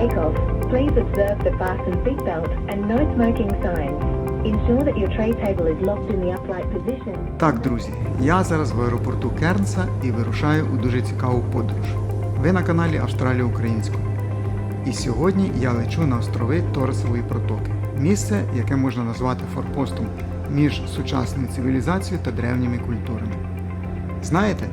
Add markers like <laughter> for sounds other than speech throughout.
Please observe the fasten seatbelt and no smoking signs. Так, друзі, я зараз в аеропорту Кернса і вирушаю у дуже цікаву подорож. Ви на каналі Австралія Українською. І сьогодні я лечу на острови Торесової протоки, місце, яке можна назвати форпостом між сучасною цивілізацією та древніми культурами. Знаєте,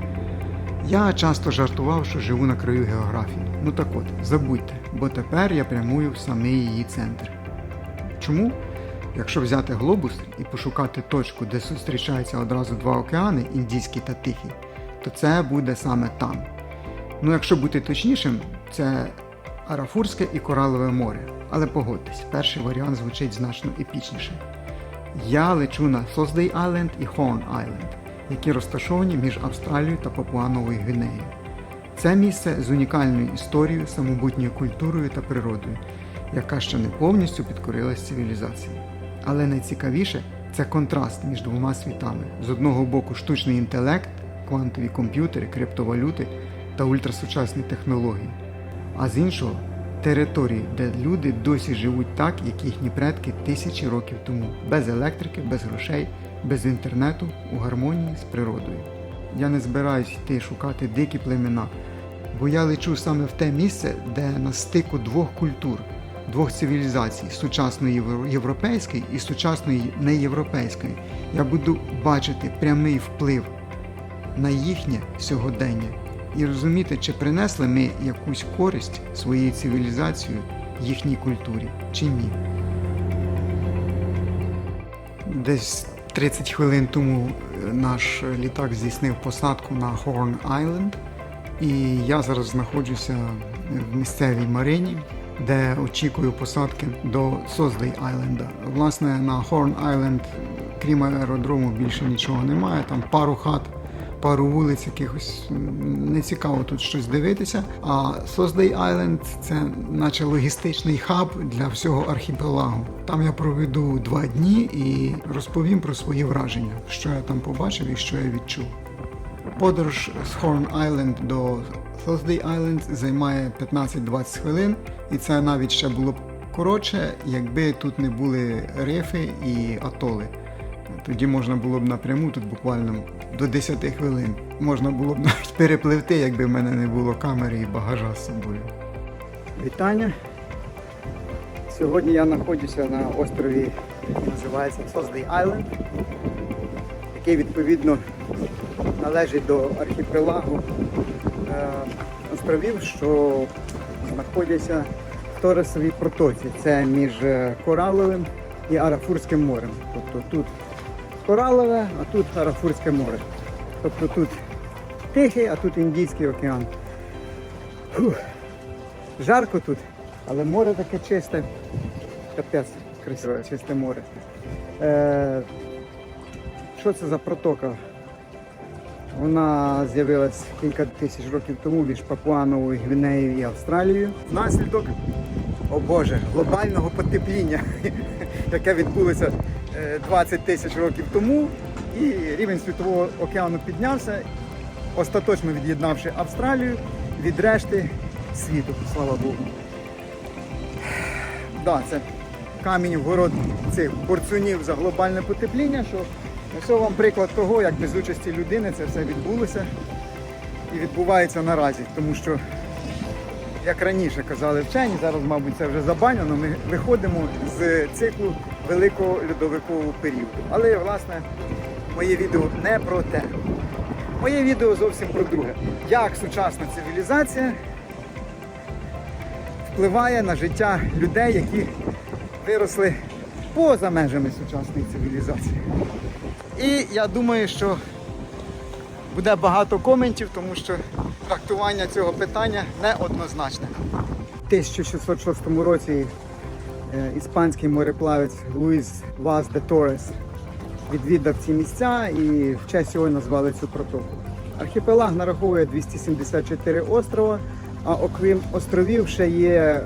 я часто жартував, що живу на краю географії. Ну так от, забудьте, бо тепер я прямую в самий її центр. Чому? Якщо взяти глобус і пошукати точку, де зустрічаються одразу два океани, Індійський та Тихий, то це буде саме там. Ну, якщо бути точнішим, це Арафурське і Коралове море. Але погодьтесь, перший варіант звучить значно епічніше. Я лечу на Thursday Island і Horn Island, які розташовані між Австралією та Папуановою Гвінеєю. Це місце з унікальною історією, самобутньою культурою та природою, яка ще не повністю підкорилась цивілізації. Але найцікавіше це контраст між двома світами: з одного боку штучний інтелект, квантові комп'ютери, криптовалюти та ультрасучасні технології, а з іншого території, де люди досі живуть так, як їхні предки тисячі років тому, без електрики, без грошей, без інтернету, у гармонії з природою. Я не збираюсь йти шукати дикі племена, бо я лечу саме в те місце, де на стику двох культур, двох цивілізацій сучасної європейської і сучасної неєвропейської. Я буду бачити прямий вплив на їхнє сьогодення і розуміти, чи принесли ми якусь користь своєю цивілізацією їхній культурі чи ні. Десь 30 хвилин тому е, наш літак здійснив посадку на Horn Island, і я зараз знаходжуся в місцевій марині, де очікую посадки до Создей Айленда. Власне, на Horn Island, крім аеродрому, більше нічого немає. Там пару хат, пару вулиць, якихось не цікаво тут щось дивитися. А Создей Айленд це наче логістичний хаб для всього архіпелагу. Там я проведу два дні і розповім про свої враження, що я там побачив і що я відчув. Подорож з Horn Island до Thursday Island займає 15-20 хвилин, і це навіть ще було б коротше, якби тут не були рифи і атоли. Тоді можна було б напряму тут буквально до 10 хвилин. Можна було б навіть перепливти, якби в мене не було камери і багажа з собою. Вітання. Сьогодні я знаходжуся на острові, який називається Thursday Island, який відповідно належить до архіпелагу е, островів, що знаходяться в Торесовій протоці. Це між е, Кораловим і Арафурським морем. Тобто тут Коралове, а тут Арафурське море. Тобто тут Тихий, а тут Індійський океан. Фух. Жарко тут, але море таке чисте. Капець, красиве, чисте море. Е, що це за протока? Вона з'явилась кілька тисяч років тому між Папуановою Гвінеєю і Австралією. Внаслідок, о Боже, глобального потепління, <laughs> яке відбулося 20 тисяч років тому, і рівень світового океану піднявся, остаточно від'єднавши Австралію від решти світу, слава Богу. Да, це камінь в город цих борцунів за глобальне потепління, що ось вам приклад того, як без участі людини це все відбулося і відбувається наразі. Тому що, як раніше казали вчені, зараз, мабуть, це вже забанено, ми виходимо з циклу великого льодовикового періоду. Але, власне, моє відео не про те. Моє відео зовсім про друге. Як сучасна цивілізація впливає на життя людей, які виросли поза межами сучасної цивілізації. І я думаю, що буде багато коментів, тому що трактування цього питання неоднозначне. У 1606 році іспанський мореплавець Луїс Ваз де Торес відвідав ці місця і в честь його назвали цю протоку. Архіпелаг нараховує 274 острова, а окрім островів ще є е,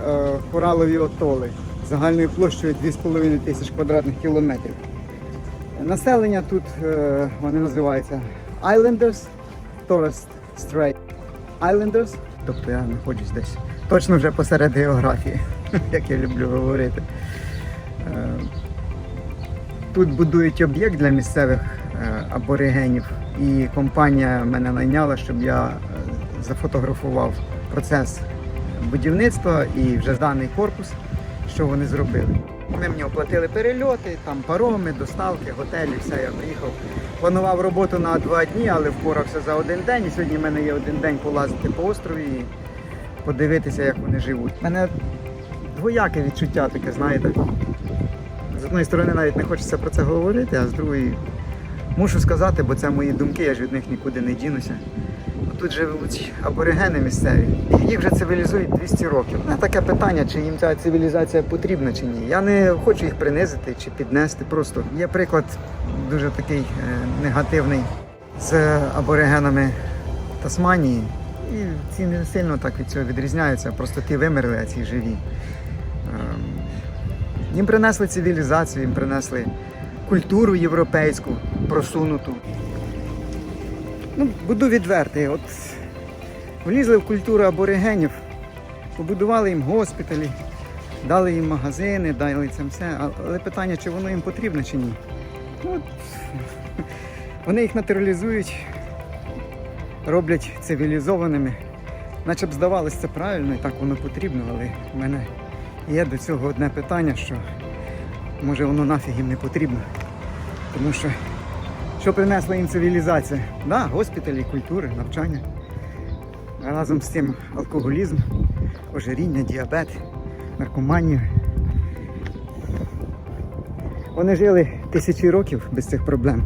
коралові отоли загальною площею 2,5 тисяч квадратних кілометрів. Населення тут е, вони називаються Islanders, Torres Strait Islanders, тобто я знаходжусь десь точно вже посеред географії. <laughs> як я люблю говорити. Е, Тут будують об'єкт для місцевих е, аборигенів, і компанія мене найняла, щоб я е, зафотографував процес будівництва і вже даний корпус, що вони зробили. Ми мені оплатили перельоти, там пароми, доставки, готелі, все. Я приїхав. Планував роботу на два дні, але впорався за один день. І сьогодні в мене є один день полазити по острові і подивитися, як вони живуть. Мене двояке відчуття таке, знаєте. З одної сторони навіть не хочеться про це говорити, а з другої мушу сказати, бо це мої думки, я ж від них нікуди не дінуся. Тут живуть аборигени місцеві, їх вже цивілізують 200 років. Мене таке питання, чи їм ця цивілізація потрібна чи ні. Я не хочу їх принизити чи піднести. Просто є приклад дуже такий е, негативний з аборигенами Тасманії. І ці не сильно так від цього відрізняються. Просто ті вимерли, а ці живі. Їм принесли цивілізацію, їм принесли культуру європейську, просунуту. Ну, буду відвертий. От влізли в культуру аборигенів, побудували їм госпіталі, дали їм магазини, дали це все. Але питання, чи воно їм потрібно чи ні. Ну, От, <laughs> вони їх натуралізують, роблять цивілізованими. Наче б здавалось, це правильно і так воно потрібно, але в мене є до цього одне питання, що може воно нафіг їм не потрібно. Тому що що принесла їм цивілізація? Да, госпіталі, культури, навчання. Разом з цим алкоголізм, ожиріння, діабет, наркоманія. Вони жили тисячі років без цих проблем,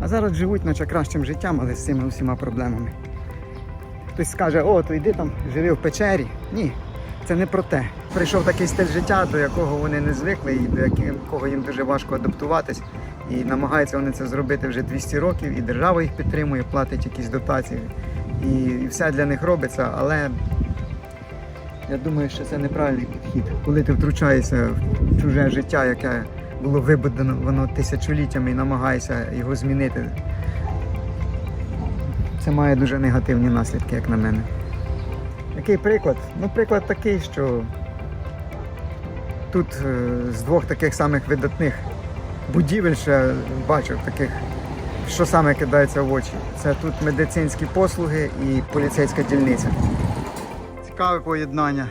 а зараз живуть наче кращим життям, але з цими усіма проблемами. Хтось скаже, о, то йди там, живи в печері. Ні, це не про те. Прийшов такий стиль життя, до якого вони не звикли і до якого їм дуже важко адаптуватись. І намагаються вони це зробити вже 200 років, і держава їх підтримує, платить якісь дотації. І, все для них робиться, але я думаю, що це неправильний підхід. Коли ти втручаєшся в чуже життя, яке було вибудовано воно тисячоліттями і намагаєшся його змінити, це має дуже негативні наслідки, як на мене. Який приклад? Ну, приклад такий, що тут е, з двох таких самих видатних будівель ще бачив таких, що саме кидається в очі. Це тут медицинські послуги і поліцейська дільниця. Цікаве поєднання.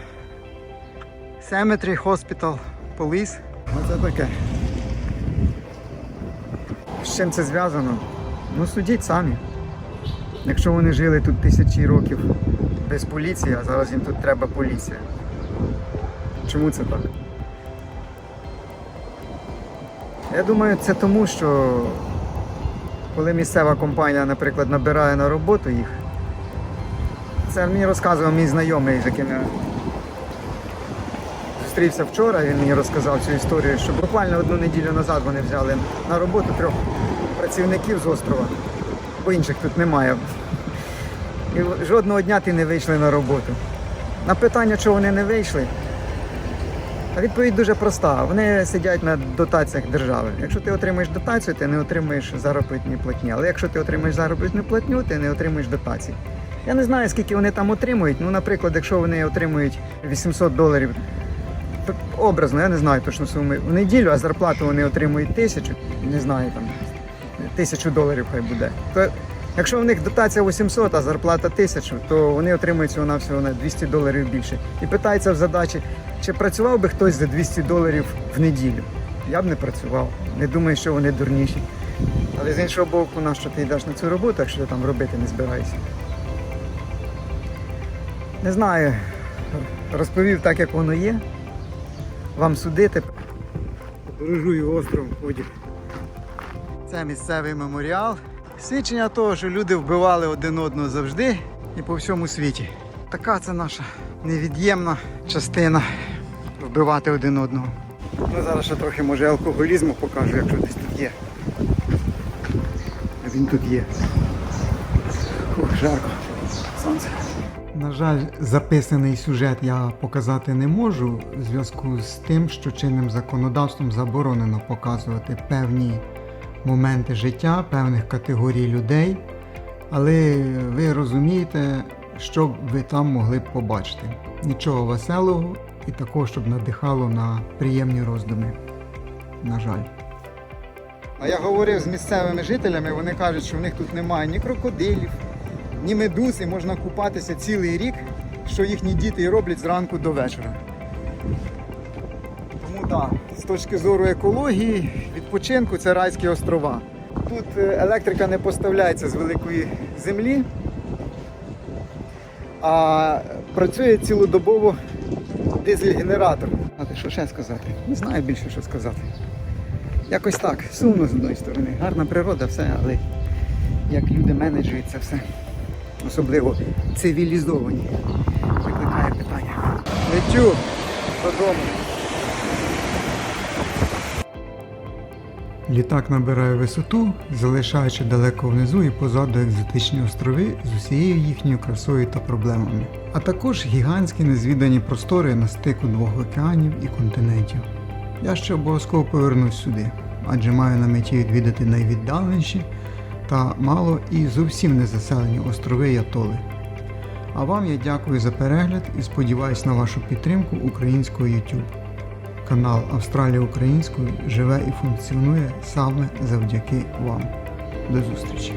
Cemetery, Hospital, Police. Оце таке. З чим це зв'язано? Ну судіть самі. Якщо вони жили тут тисячі років без поліції, а зараз їм тут треба поліція. Чому це так? Я думаю, це тому, що коли місцева компанія, наприклад, набирає на роботу їх, це мені розказував мій знайомий, з яким я зустрівся вчора, він мені розказав цю історію, що буквально одну неділю назад вони взяли на роботу трьох працівників з острова, бо інших тут немає. І жодного дня ти не вийшли на роботу. На питання, чого вони не вийшли, відповідь дуже проста. Вони сидять на дотаціях держави. Якщо ти отримаєш дотацію, ти не отримуєш заробітні платні. Але якщо ти отримаєш заробітну платню, ти не отримуєш дотації. Я не знаю, скільки вони там отримують. Ну, наприклад, якщо вони отримують 800 доларів, образно, я не знаю точно суми в неділю, а зарплату вони отримують тисячу, не знаю там, тисячу доларів хай буде. То Якщо у них дотація 800, а зарплата 1000, то вони отримують всього навсього на 200 доларів більше. І питається в задачі, чи працював би хтось за 200 доларів в неділю? Я б не працював. Не думаю, що вони дурніші. Але з іншого боку, на що ти йдеш на цю роботу, якщо ти там робити не збираєшся? Не знаю. Розповів так, як воно є. Вам судити. Подорожую остров в ході. Це місцевий меморіал. Свідчення того, що люди вбивали один одного завжди і по всьому світі. Така це наша невід'ємна частина вбивати один одного. Ну, зараз ще трохи може алкоголізму покажу, якщо десь тут є. Він тут є. Фух, жарко. Сонце. На жаль, записаний сюжет я показати не можу в зв'язку з тим, що чинним законодавством заборонено показувати певні моменти життя певних категорій людей. Але ви розумієте, що б ви там могли б побачити. Нічого веселого і також, щоб надихало на приємні роздуми. На жаль. А я говорив з місцевими жителями, вони кажуть, що в них тут немає ні крокодилів, ні медуз, і можна купатися цілий рік, що їхні діти і роблять зранку до вечора. Так, з точки зору екології, відпочинку це райські острова. Тут е, електрика не поставляється з великої землі, а працює цілодобово дизель-генератор. А що ще сказати? Не знаю більше, що сказати. Якось так, сумно з одної сторони. Гарна природа, все, але як люди менеджують це все, особливо цивілізовані, викликає питання. Лечу додому. Літак набирає висоту, залишаючи далеко внизу і позаду екзотичні острови з усією їхньою красою та проблемами, а також гігантські незвідані простори на стику двох океанів і континентів. Я ще обов'язково повернусь сюди, адже маю на меті відвідати найвіддаленіші та мало і зовсім не заселені острови й атоли. А вам я дякую за перегляд і сподіваюся на вашу підтримку українського YouTube. Канал Австралія Українською живе і функціонує саме завдяки вам. До зустрічі!